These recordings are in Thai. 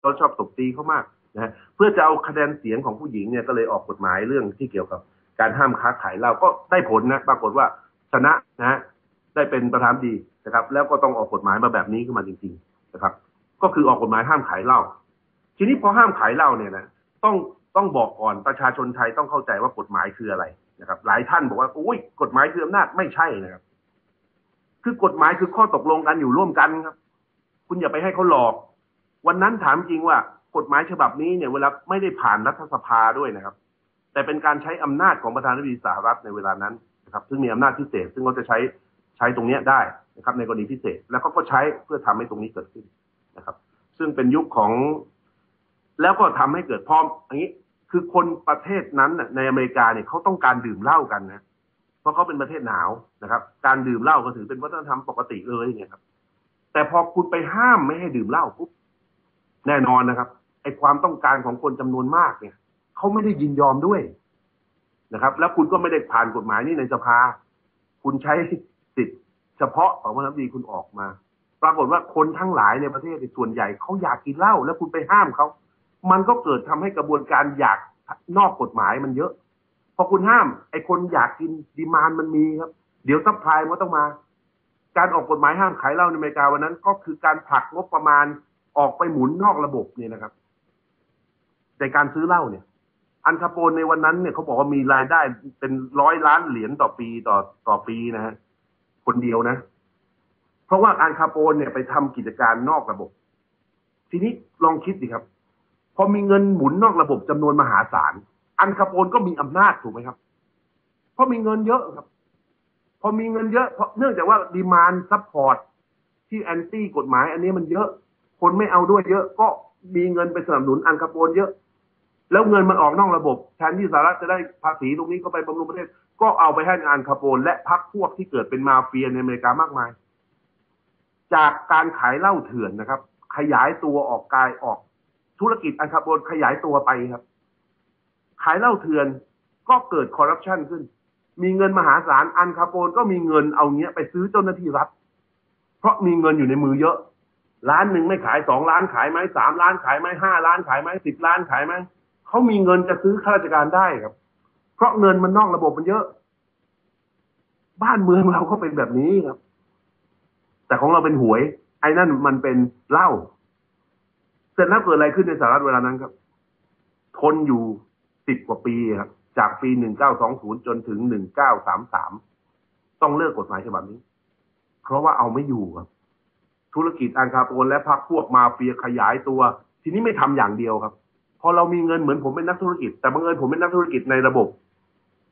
เขาชอบตบตีเขามากนะฮะเพื่อจะเอาคะแนนเสียงของผู้หญิงเนี่ยก็เลยออกกฎหมายเรื่องที่เกี่ยวกับการห้ามค้าขายเหล้าก็ได้ผลนะปรากฏว่าชนะนะฮะได้เป็นประธานดีนะครับ แล้วก็ต้องออกกฎหมายมาแบบนี้ขึ้นมาจริง ๆนะครับ ก็คือออกกฎหมายห้ามขายเหล้าทีนี้พอห้ามขายเหล้าเนี่ยนะต้องต้องบอกก่อนประชาชนไทยต้องเข้าใจว่ากฎหมายคืออะไรนะครับ หลายท่านบอกว่าอุ้ยกฎหมายคืออำนาจไม่ใช่นะครับ คือกฎหมายคือข้อตกลงกันอยู่ร่วมกันครับ คุณอย่าไปให้เขาหลอก วันนั้นถามจริงว่ากฎหมายฉบับนี้เนี่ยเวลาไม่ได้ผ่านรัฐสภาด้วยนะครับ แต่เป็นการใช้อำนาจของประธานาธิบดีสหรัฐในเวลานั้นนะครับ ซึ่งมีอำนาจพิเศษ ซึ่งเขาจะใช้ใช้ตรงนี้ได้นะครับ ในกรณีพิเศษ แล้วก็ใช้เพื่อทำให้ตรงนี้เกิดขึ้นนะครับ ซึ่งเป็นยุคของ แล้วก็ทำให้เกิดพร้อมอย่างนี้คือคนประเทศนั้นน่ะในอเมริกาเนี่ยเขาต้องการดื่มเหล้ากันนะ เพราะเขาเป็นประเทศหนาวนะครับ การดื่มเหล้าก็ถือเป็นวัฒนธรรมปกติเลยเนี่ยครับ แต่พอคุณไปห้ามไม่ให้ดื่มเหล้าปุ๊บ แน่นอนนะครับไอ้ความต้องการของคนจำนวนมากเนี่ยเขาไม่ได้ยินยอมด้วยนะครับ แล้วคุณก็ไม่ได้ผ่านกฎหมายนี้ในสภา คุณใช้สิทธิ์เฉพาะของพระนับดีคุณออกมา ปรากฏว่าคนทั้งหลายในประเทศส่วนใหญ่เขาอยากกินเหล้าแล้วคุณไปห้ามเขามันก็เกิดทำให้กระบวนการอยากนอกกฎหมายมันเยอะพอคุณห้าม ไอ้คนอยากกินดีมานมันมีครับ เดี๋ยวซัพพลายมันก็ต้องมา การออกกฎหมายห้ามขายเหล้าในอเมริกาวันนั้น ก็คือการผลักงบประมาณ ออกไปหมุนนอกระบบเนี่ยนะครับในการซื้อเหล้าเนี่ย อันคาโปนในวันนั้นเนี่ยเขาบอกว่ามีรายได้เป็นร้อยล้านเหรียญต่อปีต่อต่อปีนะฮะคนเดียวนะ เพราะว่าอันคาโปนเนี่ยไปทำกิจการนอกระบบ ทีนี้ลองคิดดิครับ พอมีเงินหมุนนอกระบบจำนวนมหาศาล อันคาโปนก็มีอำนาจถูกไหมครับ เพราะมีเงินเยอะครับ พอมีเงินเยอะเพราะเนื่องจากว่าดีมานซัพพอร์ตที่แอนตี้กฎหมาย อันนี้มันเยอะ คนไม่เอาด้วยเยอะก็มีเงินไปสนับสนุนอันคาโปนเยอะ แล้วเงินมันออกนอกระบบแทนที่สหรัฐจะได้ภาษีตรงนี้ก็ไปบำรุงประเทศ ก็เอาไปให้อันคาโปนและพรรคพวกที่เกิดเป็นมาเฟียในอเมริกามากมาย จากการขายเหล้าเถื่อนนะครับ ขยายตัวออกกายออกธุรกิจอันคาโปนขยายตัวไปครับ ขายเหล้าเถื่อนก็เกิดคอร์รัปชันขึ้น มีเงินมหาศาลอันคาโปนก็มีเงินเอาเงี้ยไปซื้อเจ้าหน้าที่รัฐเพราะมีเงินอยู่ในมือเยอะ ล้านหนึ่งไม่ขายสองล้านขายไหมสามล้านขายไหมห้าล้านขายไหมสิบล้านขายไหมเขามีเงินจะซื้อข้าราชการได้ครับ เพราะเงินมันนอกระบบมันเยอะ บ้านเมืองเราก็เป็นแบบนี้ครับ แต่ของเราเป็นหวย ไอ้นั่นมันเป็นเหล้าเสร็จแล้วเกิดอะไรขึ้นในสหรัฐเวลานั้นครับ ทนอยู่สิบกว่าปีครับ จากปีหนึ่งเก้าสองศูนย์จนถึงหนึ่งเก้าสามสามต้องเลิกกฎหมายฉบับนี้ เพราะว่าเอาไม่อยู่ครับ ธุรกิจอันคาโปนและพรรคพวกมาเฟียขยายตัว ทีนี้ไม่ทำอย่างเดียวครับ พอเรามีเงินเหมือนผมเป็นนักธุรกิจ แต่บังเอิญผมเป็นนักธุรกิจในระบบ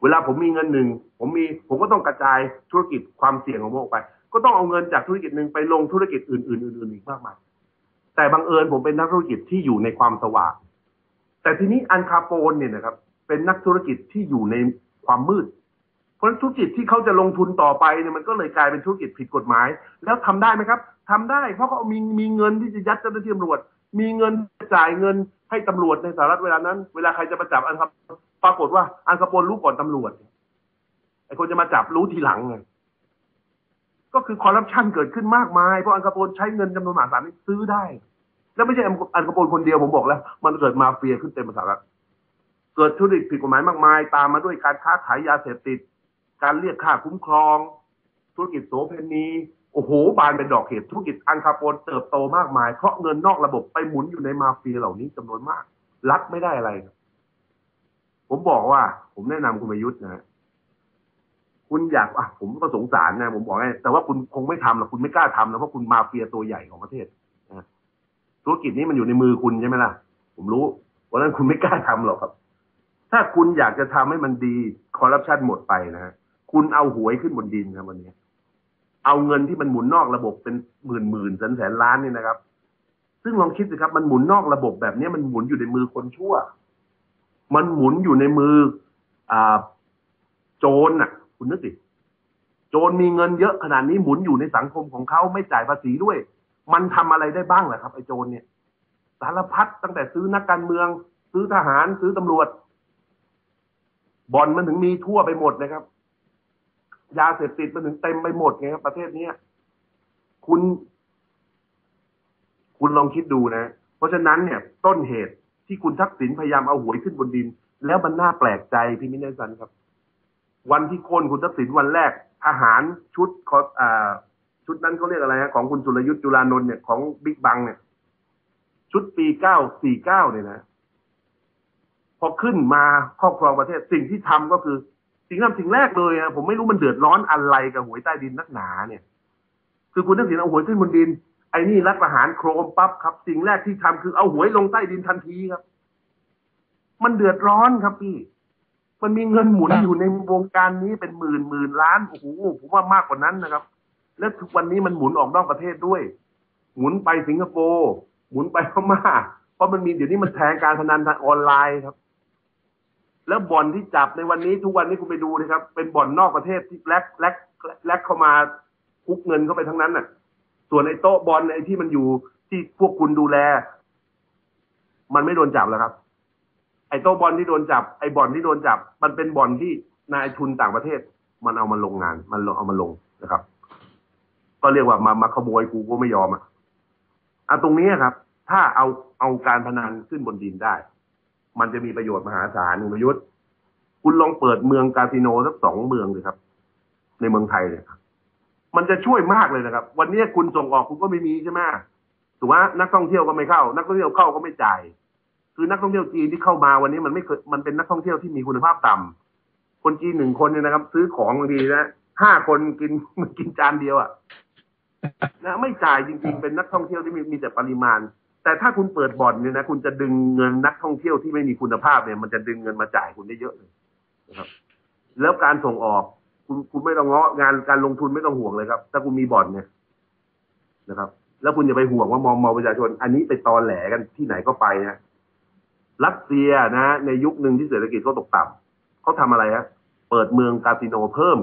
เวลาผมมีเงินหนึ่งผมมีผมก็ต้องกระจายธุรกิจความเสี่ยงของผมออกไป ก็ต้องเอาเงินจากธุรกิจหนึ่งไปลงธุรกิจอื่นๆอื่นๆอีกมากมายแต่บังเอิญผมเป็นนักธุรกิจที่อยู่ในความสว่างแต่ทีนี้อันคาโปนเนี่ยนะครับเป็นนักธุรกิจที่อยู่ในความมืด เพราะฉะนั้นธุรกิจที่เขาจะลงทุนต่อไปเนี่ยมันก็เลยกลายเป็นธุรกิจผิดกฎหมาย แล้วทำได้ไหมครับทำได้เพราะเขามีมีเงินที่จะยัดเจ้าหน้าที่ตำรวจ มีเงินจ่ายเงินให้ตำรวจในสหรัฐเวลานั้น เวลาใครจะมาจับอันคาปรากฏว่าอันคาโปนรู้ก่อนตำรวจไอ้คนจะมาจับรู้ทีหลังไงก็คือคอร์รัปชันเกิดขึ้นมากมายเพราะอันคาโปนใช้เงินจำนวนมหาศาลซื้อได้ แล้วไม่ใช่อันคาโปนคนเดียวผมบอกแล้ว มันเกิดมาเฟียขึ้นเต็มสหรัฐเกิดธุรกิจผิดกฎหมายมากมาย ตามมาด้วยการค้าขายยาเสพติด การเรียกค่าคุ้มครอง ธุรกิจโสเพณีโอ้โหบานเป็นดอกเห็ดธุรกิจอันคาโปนเติบโตมากมาย เพราะเงินนอกระบบไปหมุนอยู่ในมาเฟียเหล่านี้จำนวนมาก รัฐไม่ได้อะไร ผมบอกว่า ผมแนะนำคุณประยุทธ์นะคุณอยากอะผมก็สงสารนะ ผมบอกให้แต่ว่าคุณคงไม่ทำหรอกคุณไม่กล้าทำนะเพราะคุณมาเฟียตัวใหญ่ของประเทศธุรกิจนี้มันอยู่ในมือคุณใช่ไหมล่ะ ผมรู้เพราะนั้นคุณไม่กล้าทำหรอกครับ ถ้าคุณอยากจะทำให้มันดีคอร์รัปชันหมดไปนะฮะ คุณเอาหวยขึ้นบนดินครับวันนี้ เอาเงินที่มันหมุนนอกระบบเป็นหมื่นหมื่นแสนแสนล้านนี่นะครับ ซึ่งลองคิดสิครับ มันหมุนนอกระบบแบบนี้มันหมุนอยู่ในมือคนชั่ว มันหมุนอยู่ในมืออ่าโจรน่ะ คุณนึกสิโจรมีเงินเยอะขนาดนี้หมุนอยู่ในสังคมของเขาไม่จ่ายภาษีด้วย มันทำอะไรได้บ้างล่ะครับไอ้โจรเนี่ย สารพัดตั้งแต่ซื้อนักการเมือง ซื้อทหารซื้อตำรวจบ่อนมันถึงมีทั่วไปหมดนะครับ ยาเสพติดมันถึงเต็มไปหมดไงครับประเทศเนี้ยคุณ คุณลองคิดดูนะ เพราะฉะนั้นเนี่ย ต้นเหตุที่คุณทักษิณพยายามเอาหวยขึ้นบนดิน แล้วมันน่าแปลกใจพี่มิ้นท์สันครับ วันที่โค่นคุณทักษิณวันแรก อาหารชุดขออ่า ชุดนั้นเขาเรียกอะไรฮะของคุณสุรยุทธ์จุลานนท์เนี่ยของบิ๊กบังเนี่ยชุดปีเก้าสี่เก้าเนี่ยนะพอขึ้นมาครอบครองประเทศสิ่งที่ทำก็คือ สิ่งทำสิ่งแรกเลยนะผมไม่รู้มันเดือดร้อนอะไรกับหวยใต้ดินนักหนาเนี่ย คือคุณทักษิณเอาหวยขึ้นบนดิน ไอ้นี่รัฐประหารโครมปั๊บครับ สิ่งแรกที่ทำคือเอาหวยลงใต้ดินทันทีครับ มันเดือดร้อนครับพี่ มันมีเงินหมุนอยู่ในวงการนี้เป็นหมื่นหมื่นล้านโอ้โหผมว่ามากกว่านั้นนะครับ และทุกวันนี้มันหมุนออกนอกประเทศด้วย หมุนไปสิงคโปร์หมุนไปพม่าเพราะมันมีเดี๋ยวนี้มันแทงการพนันทางออนไลน์ครับ แล้วบ่อนที่จับในวันนี้ทุกวันนี้คุณไปดูนะครับ เป็นบ่อนนอกประเทศที่แลกแลกแลกเข้ามาคุกเงินเข้าไปทั้งนั้นน่ะ ส่วนไอ้โต๊ะบอลไอ้ที่มันอยู่ที่พวกคุณดูแล มันไม่โดนจับแล้วครับ ไอ้โต๊ะบอลที่โดนจับ ไอ้บ่อนที่โดนจับ มันเป็นบ่อนที่นายทุนต่างประเทศ มันเอามาลงงาน มันเอามาลงนะครับ ก็เรียกว่ามามาขโมยกูก็ไม่ยอมอะอะตรงนี้ครับ ถ้าเอาเอาการพนันขึ้นบนดินได้ มันจะมีประโยชน์มหาศาลคุณประยุทธ์คุณลองเปิดเมืองคาสิโนสักสองเมืองเลยครับ ในเมืองไทยเนี่ยครับมันจะช่วยมากเลยนะครับ วันนี้คุณส่งออกคุณก็ไม่มีใช่ไหมถูกไหมนักท่องเที่ยวก็ไม่เข้า นักท่องเที่ยวเข้าก็ไม่จ่าย คือนักท่องเที่ยวจีนที่เข้ามาวันนี้มันไม่เคยมันเป็นนักท่องเที่ยวที่มีคุณภาพต่ำคนจีนหนึ่งคนเนี่ยนะครับ ซื้อของบางทีนะห้าคนกินมันกินจานเดียวอะนะไม่จ่ายจริงๆเป็นนักท่องเที่ยวที่มีมีแต่ปริมาณ แต่ถ้าคุณเปิดบ่อนเนี่ยนะคุณจะดึงเงินนักท่องเที่ยวที่ไม่มีคุณภาพเนี่ยมันจะดึงเงินมาจ่ายคุณได้เยอะเลยนะครับ แล้วการส่งออก คุณคุณไม่ต้องเงาะงานการลงทุนไม่ต้องห่วงเลยครับ ถ้าคุณมีบ่อนเนี่ยนะครับ แล้วคุณอย่าไปห่วงว่ามองมองประชาชน อันนี้ไปตอนแหลกันที่ไหนก็ไปนะรัสเซียนะ ในยุคหนึ่งที่เศรษฐกิจเขาตกต่ำเขาทำอะไรฮะเปิดเมืองคาสิโนเพิ่ม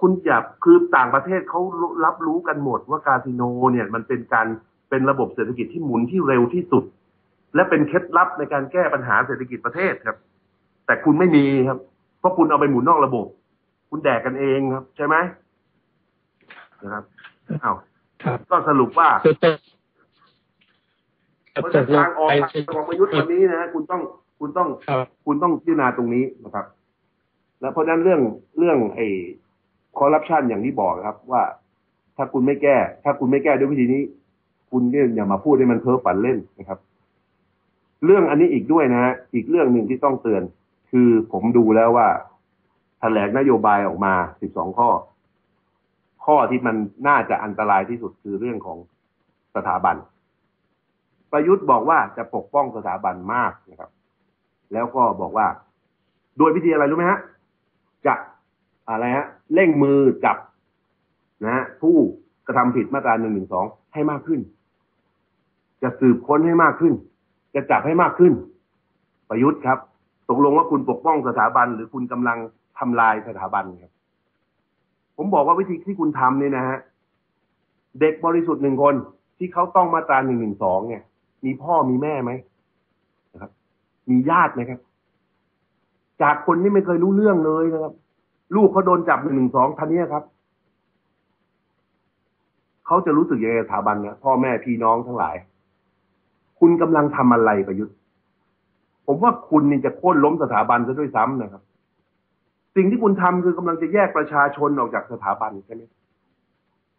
คุณจับคือต่างประเทศเขารับรู้กันหมดว่าคาสิโนเนี่ย มันเป็นการ เป็นระบบเศรษฐกิจที่หมุนที่เร็วที่สุด และเป็นเคล็ดลับในการแก้ปัญหาเศรษฐกิจประเทศครับ แต่คุณไม่มีครับ เพราะคุณเอาไปหมุนนอกระบบ คุณแดกกันเองครับ ใช่ไหมนะครับอ้าวครับก็สรุปว่าคือตกเพราะตฉะกนั้นลงทางออกไปของประยุทธ์วันนี้นะคุณต้องคุณต้องครับคุณต้องพิจารณาตรงนี้นะครับ แล้วเพราะฉะนั้นเรื่องเรื่องไอ้คอร์รัปชันอย่างที่บอกครับ ว่า ถ้าคุณไม่แก้ ถ้าคุณไม่แก้ด้วยวิธีนี้ คุณเนี่ยอย่ามาพูดให้มันเพ้อฝันเล่นนะครับ เรื่องอันนี้อีกด้วยนะฮะอีกเรื่องหนึ่งที่ต้องเตือน คือผมดูแล้วว่าแถลงนโยบายออกมา12ข้อ ข้อที่มันน่าจะอันตรายที่สุดคือเรื่องของสถาบัน ประยุทธ์บอกว่าจะปกป้องสถาบันมากนะครับ แล้วก็บอกว่า โดยวิธีอะไรรู้ไหมฮะ จะอะไรฮะเร่งมือจับนะฮะผู้กระทำผิดมาตราหนึ่งหนึ่งสองให้มากขึ้น จะสืบค้นให้มากขึ้น จะจับให้มากขึ้น ประยุทธ์ครับตกลงว่าคุณปกป้องสถาบัน หรือคุณกำลังทำลายสถาบันครับ ผมบอกว่าวิธีที่คุณทำเนี่ยนะฮะเด็กบริสุทธิ์หนึ่งคนที่เขาต้องมาตราหนึ่งหนึ่งสองเนี่ย มีพ่อมีแม่ไหมนะครับ มีญาติไหมครับ จากคนที่ไม่เคยรู้เรื่องเลยนะครับ ลูกเขาโดนจับหนึ่งหนึ่งสองท่านนี้ครับเขาจะรู้สึกยังไงสถาบันเนี่ยพ่อแม่พี่น้องทั้งหลาย คุณกำลังทำอะไรประยุทธ์ ผมว่าคุณนี่จะโค่นล้มสถาบันซะด้วยซ้ำนะครับ สิ่งที่คุณทำคือกำลังจะแยกประชาชนออกจากสถาบันใช่ไหม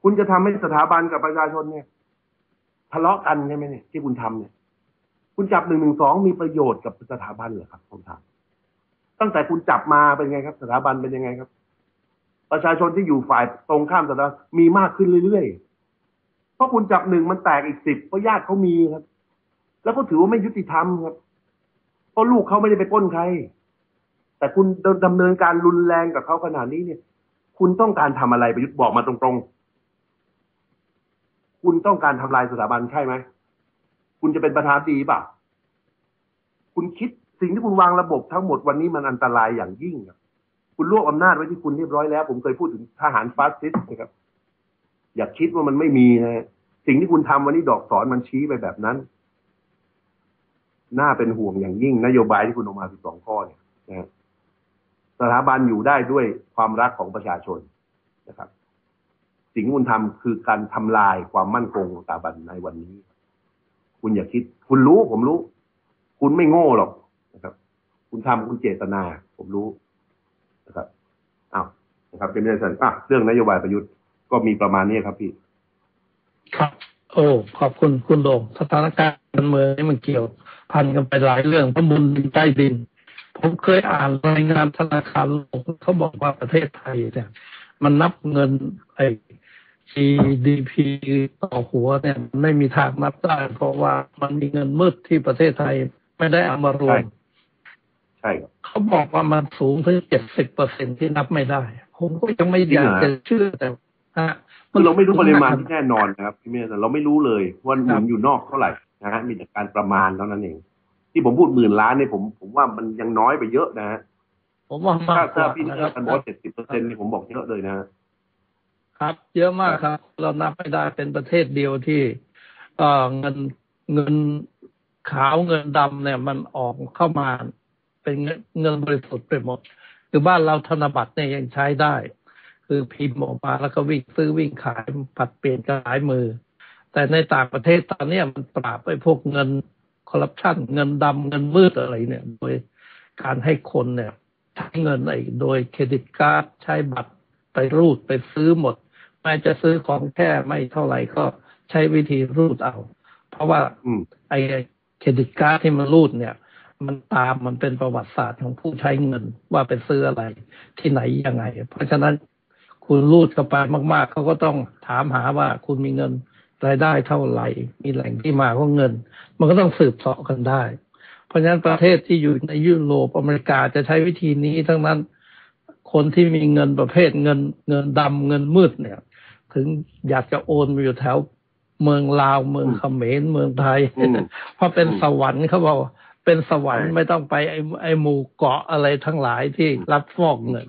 คุณจะทำให้สถาบันกับประชาชนเนี่ยทะเลาะกันใช่ไหมเนี่ยที่คุณทำเนี่ย คุณจับหนึ่งหนึ่งสองมีประโยชน์กับสถาบันเหรอครับผมถามตั้งแต่คุณจับมาเป็นไงครับ สถาบันเป็นยังไงครับ ประชาชนที่อยู่ฝ่ายตรงข้ามสถาบันมีมากขึ้นเรื่อยๆเพราะคุณจับหนึ่งมันแตกอีกสิบเพราะญาติเขามีครับ แล้วก็ถือว่าไม่ยุติธรรมครับเพราะลูกเขาไม่ได้ไปป้นใคร แต่คุณดำเนินการรุนแรงกับเขาขนาดนี้เนี่ย คุณต้องการทำอะไรประยุทธ์บอกมาตรงๆ คุณต้องการทำลายสถาบันใช่ไหมคุณจะเป็นประธานดีเปล่าคุณคิดสิ่งที่คุณวางระบบทั้งหมดวันนี้มันอันตรายอย่างยิ่งครับคุณรวบอำนาจไว้ที่คุณเรียบร้อยแล้ว ผมเคยพูดถึงทหารฟาสซิสต์นะครับ อย่าคิดว่ามันไม่มีนะฮะสิ่งที่คุณทำวันนี้ดอกสอนมันชี้ไปแบบนั้น น่าเป็นห่วงอย่างยิ่งนโยบายที่คุณออกมา 12 ข้อเนี่ยนะสถาบันอยู่ได้ด้วยความรักของประชาชนนะครับ สิ่งที่คุณทำคือการทำลายความมั่นคงของสถาบันในวันนี้ คุณอย่าคิด คุณรู้ผมรู้ คุณไม่โง่หรอกนะครับ คุณทำคุณเจตนา ผมรู้นะครับอ้าวนะครับเป็นเรื่องสั้นอะเรื่องนโยบายประยุทธ์ก็มีประมาณนี้ครับพี่ ครับ โอ้ขอบคุณคุณโดงสถานการณ์การเมืองนี่มันเกี่ยว พันกันไปหลายเรื่องเพราะมุนดินใต้ดิน ผมเคยอ่านรายงานธนาคารโลกเขาบอกว่าประเทศไทยเนี่ย มันนับเงินไอ้ GDP ต่อหัวเนี่ยมันไม่มีทางนับได้เพราะว่ามันมีเงินมืดที่ประเทศไทยไม่ได้เอามารวมใช่ครับเขาบอกว่ามันสูงถึงเจ็ดสิบเปอร์เซ็นที่นับไม่ได้ ผมก็ยังไม่อยากจะเชื่อแต่ฮะคือเราไม่รู้ปริมาณที่แน่นอนนะครับพี่เมย์เราไม่รู้เลยว่าหครัมุบนอยู่นอกเท่าไหร่ นะฮะมีแต่การประมาณเท่านั้นเอง ที่ผมพูดหมื่นล้านเนี่ยผมผมว่ามันยังน้อยไปเยอะนะฮะผมว่าถ้ามากกถ้าว่าพี่นะเลืคอรักกันบอกเจ็ดสิบเปอร์เซ็นต์นี่ผมบอกเยอะเลยนะฮะครับ เยอะมากครับ เรานับไม่ได้เป็นประเทศเดียวที่เอ่อเงินเงินขาวเงินดำเนี่ย มันออกเข้ามา เป็นเงินเงินบริสุทธิ์ไปหมด คือบ้านเราธนบัตรเนี่ยยังใช้ได้ คือพิมพ์ออกมาแล้วก็วิ่งซื้อวิ่งขายผัดเปลี่ยนกันหลายมือ แต่ในต่างประเทศตอนเนี้ยมันปราบไอ้พวกเงินคอร์รัปชันเงินดำเงินมืดอะไรเนี่ย โดยการให้คนเนี่ยใช้เงินไอ้โดยเครดิตการ์ดใช้บัตรไปรูดไปซื้อหมดแม้จะซื้อของแค่ไม่เท่าไหร่ก็ใช้วิธีรูดเอา เพราะว่าอืมไอ้เครดิตการ์ดที่มันรูดเนี่ย มันตามมันเป็นประวัติศาสตร์ของผู้ใช้เงินว่าไปซื้ออะไรที่ไหนยังไง เพราะฉะนั้นคุณรูดเข้าไปมาก ๆเขาก็ต้องถามหาว่าคุณมีเงิน รายได้เท่าไหร่ มีแหล่งที่มาของเงิน มันก็ต้องสืบเสาะกันได้ เพราะฉะนั้นประเทศที่อยู่ในยุโรปอเมริกาจะใช้วิธีนี้ทั้งนั้นคนที่มีเงินประเภทเงินเงินดำเงินมืดเนี่ย ถึงอยากจะโอนไปอยู่แถวเมืองลาวเมืองเขมรเมืองไทยอืมเพราะเป็นอืมสวรรค์เขาบอกว่าเป็นสวรรค์ใช่ไม่ต้องไปไอ้ไอ้หมู่เกาะอะไรทั้งหลายที่รับฟอกเงิน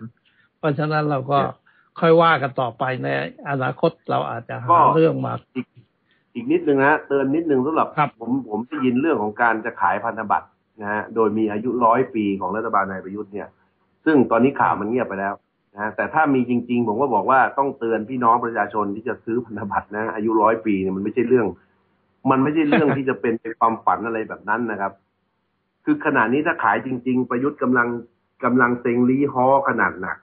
เพราะฉะนั้นเราก็เนี่ยค่อยว่ากันต่อไปในอนาคตเราอาจจะก็หาเรื่องมา อีกอีกนิดนึงนะเตือนนิดนึงสำหรับครับผมผมได้ยินเรื่องของการจะขายพันธบัตรนะฮะโดยมีอายุร้อยปีของรัฐบาลนายประยุทธ์เนี่ย ซึ่งตอนนี้ข่าวมันเงียบไปแล้วนะฮะแต่ถ้ามีจริง ๆ ผมก็บอกว่าต้องเตือนพี่น้องประชาชนที่จะซื้อพันธบัตรนะอายุร้อยปีเนี่ยมันไม่ใช่เรื่อง มันไม่ใช่เรื่องที่จะเป็นเป็นความฝันอะไรแบบนั้นนะครับ คือขณะนี้ถ้าขายจริง ๆ ประยุทธ์กำลังกำลังเซ็งลีฮอขนาดหนัก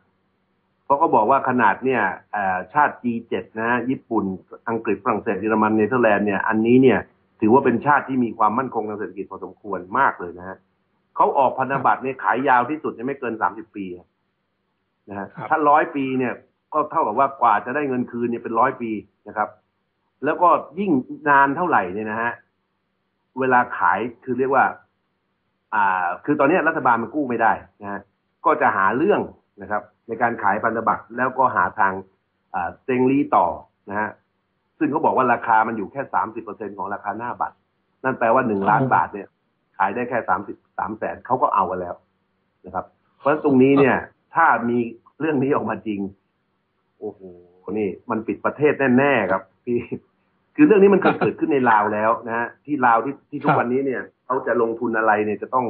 เพราะเขาบอกว่าขนาดเนี่ยเอ่อชาติ G7 นะฮะญี่ปุ่น อังกฤษฝรั่งเศสเยอรมันเนเธอร์แลนด์เนี่ยอันนี้เนี่ยถือว่าเป็นชาติที่มีความมั่นคงทางเศรษฐกิจพอสมควรมากเลยนะฮะเขาออกพันธบัตรเนี่ยขายยาวที่สุดเนี่ยไม่เกินสามสิบปีนะฮะครับถ้าร้อยปีเนี่ยก็เท่ากับว่ากว่าจะได้เงินคืนเนี่ยเป็นร้อยปีนะครับ แล้วก็ยิ่งนานเท่าไหร่เนี่ยนะฮะเวลาขายคือเรียกว่า อ่า คือตอนนี้รัฐบาลมันกู้ไม่ได้นะฮะก็จะหาเรื่องนะครับ ในการขายพันธบัตรแล้วก็หาทางเซ็งลีต่อนะฮะซึ่งเขาบอกว่าราคามันอยู่แค่สามสิบเปอร์เซ็นของราคาหน้าบัตร นั่นแปลว่าหนึ่งล้านบาทเนี่ย ขายได้แค่สามสิบสามแสนเขาก็เอากันแล้วนะครับ เพราะฉะนั้นตรงนี้เนี่ย ถ้ามีเรื่องนี้ออกมาจริง โอ้โหนี่ มันปิดประเทศแน่ๆครับพี่คือเรื่องนี้มันเคยเกิดขึ้นในลาวแล้วนะฮะที่ลาวที่ที่ทุกวันนี้เนี่ยเขาจะลงทุนอะไรเนี่ยจะต้อง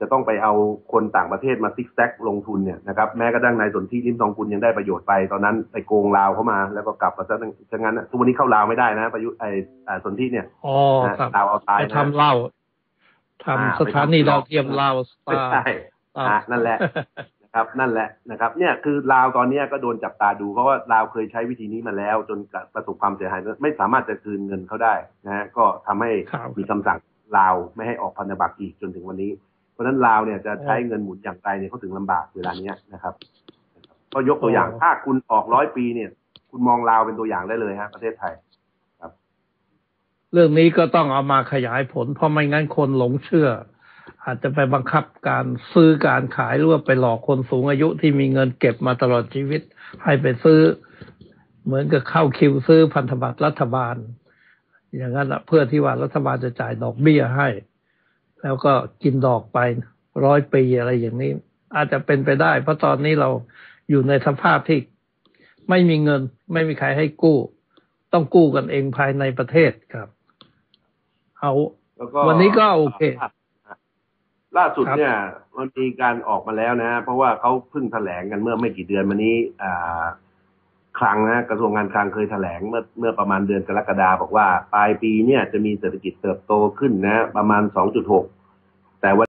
จะต้องไปเอาคนต่างประเทศมาซิกแซกลงทุนเนี่ยนะครับแม้กระทั่งนายสนธิริมทองกุลยังได้ประโยชน์ไปตอนนั้นไปโกงลาวเข้ามาแล้วก็กลับมาซะซะงั้นนะทุกวันนี้เข้าลาวไม่ได้นะประยุทธ์ไอ้อ่าสนธิเนี่ยอ๋อนะครับลาวเอาตายไปนะทำเหล้าอ่าทำสถานีดาวเทียมเหล้าสไม่ตาร์ใช่อะนั่นแหละนะครับนั่นแหละนะครับเนี่ยคือลาวตอนเนี้ยก็โดนจับตาดูเพราะว่าลาวเคยใช้วิธีนี้มาแล้ว จนประสบความเสียหายไม่สามารถจะคืนเงินเขาได้นะฮะก็ทำให้ครับมีคำสั่งลาวไม่ให้ออกพันธบัตรอีกจนถึงวันนี้เพ ราะฉะนั้นลาวเนี่ยจะใช้เงินหมุนอย่างไรเนี่ยเขาถึงลำบากเวลาเนี้ยนะครับ ก็ยกตัวอย่างอ๋อถ้าคุณออกร้อยปีเนี่ย คุณมองลาวเป็นตัวอย่างได้เลยฮะประเทศไทยเรื่องนี้ก็ต้องเอามาขยายผล เพราะไม่งั้นคนหลงเชื่อ อาจจะไปบังคับการซื้อการขายหรือว่าไปหลอกคนสูงอายุที่มีเงินเก็บมาตลอดชีวิต ให้ไปซื้อ เหมือนกับเข้าคิวซื้อพันธบัตรรัฐบาล อย่างนั้นอะเพื่อที่ว่ารัฐบาลจะจ่ายดอกเบี้ยให้ แล้วก็กินดอกไปร้อยปีอะไรอย่างนี้ อาจจะเป็นไปได้ เพราะตอนนี้เราอยู่ในสภาพที่ไม่มีเงิน ไม่มีใครให้กู้ ต้องกู้กันเองภายในประเทศครับ เอาแล้วก็วันนี้ก็โอเคล่าสุดครับเนี่ยมันมีการออกมาแล้วนะ เพราะว่าเขาเพิ่งแถลงกันเมื่อไม่กี่เดือนมานี้ อ่า คลังนะกระทรวงการคลังเคยแถลงเมื่อเมื่อประมาณเดือนกรกฎาบอกว่าปลายปีเนี่ยจะมีเศรษฐกิจเติบโตขึ้นนะประมาณ 2.6 แต่ว่า